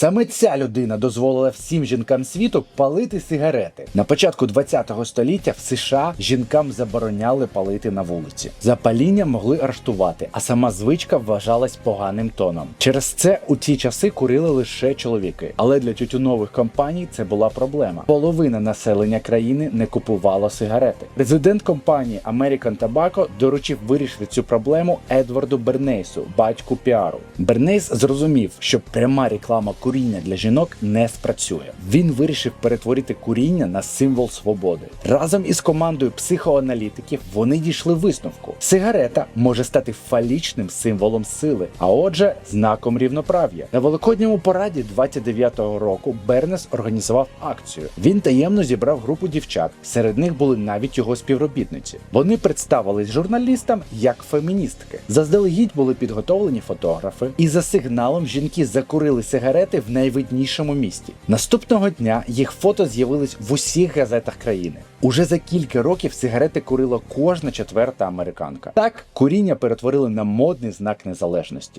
Саме ця людина дозволила всім жінкам світу палити сигарети. На початку 20-го століття в США жінкам забороняли палити на вулиці. За паління могли арештувати, а сама звичка вважалась поганим тоном. Через це у ті часи курили лише чоловіки. Але для тютюнових компаній це була проблема. Половина населення країни не купувало сигарети. Президент компанії American Tobacco доручив вирішити цю проблему Едварду Бернейсу, батьку піару. Бернейс зрозумів, що пряма реклама куріння для жінок не спрацює. Він вирішив перетворити куріння на символ свободи. Разом із командою психоаналітиків вони дійшли висновку: сигарета може стати фалічним символом сили, а отже, знаком рівноправ'я. На великодньому пораді 29-го року Бернес організував акцію. Він таємно зібрав групу дівчат. Серед них були навіть його співробітниці. Вони представились журналістам як феміністки. Заздалегідь були підготовлені фотографи, і за сигналом жінки закурили сигарети в найвиднішому місті. Наступного дня їх фото з'явились в усіх газетах країни. Уже за кілька років сигарети курила кожна четверта американка. Так куріння перетворили на модний знак незалежності.